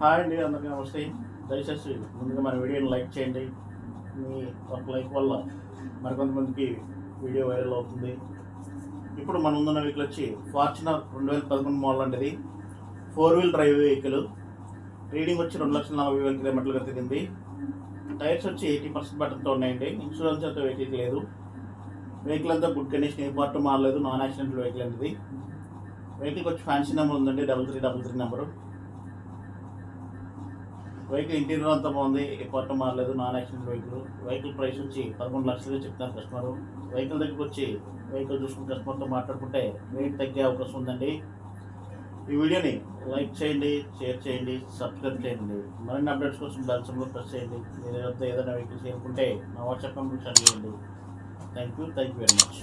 Hi అండి అందరికీ నమస్తే. దయచేసి ముందుగా మన వీడియోని లైక్ చేయండి. మీ ఒక లైక్ వల్ల మరికొంతమందికి వీడియో వైరల్ అవుతుంది. ఇప్పుడు మన ముందున్న వెహికల్ వచ్చి ఫార్చునర్ రెండు వేల పదకొండు మోడల్ అండి four wheel drive vehicle reading వచ్చి రెండు లక్షల నలభై వేల కిలోమీటర్లుగా తిరిగింది టైర్స్ వచ్చి ఎయిటీ పర్సెంట్ బట్టలతో ఉన్నాయండి. ఇన్సూరెన్స్ అయితే వెహికల్ లేదు. వెహికల్ అంతా గుడ్ కండిషన్ ఏ పార్ట్ మారలేదు. నాన్ యాక్సిడెంట్ వెహికల్ అనేది వెహికల్కి వచ్చి ఫ్యాన్సీ నెంబర్ ఉందండి. Double three double three number vehicle interior అంతా బాగుంది ఏ మారలేదు non accident vehicle. Vehicle price వచ్చి పదకొండు లక్షలుగా చెప్తాను కస్టమర్. వెహికల్ దగ్గరికి వచ్చి వెహికల్ చూసుకుని కస్టమర్తో మాట్లాడుకుంటే రేట్ తగ్గే అవకాశం ఉందండి. ఈ వీడియోని లైక్ చేయండి షేర్ చేయండి సబ్స్క్రైబ్ చేయండి. మరిన్ని అప్డేట్స్ కోసం బెల్ సింబల్ ప్రెస్ చేయండి. మీరు ఏదైనా వెహికల్స్ చేరుకుంటే నా వాట్సాప్ నెంబర్ సెండ్ చేయండి. Thank you thank you very much.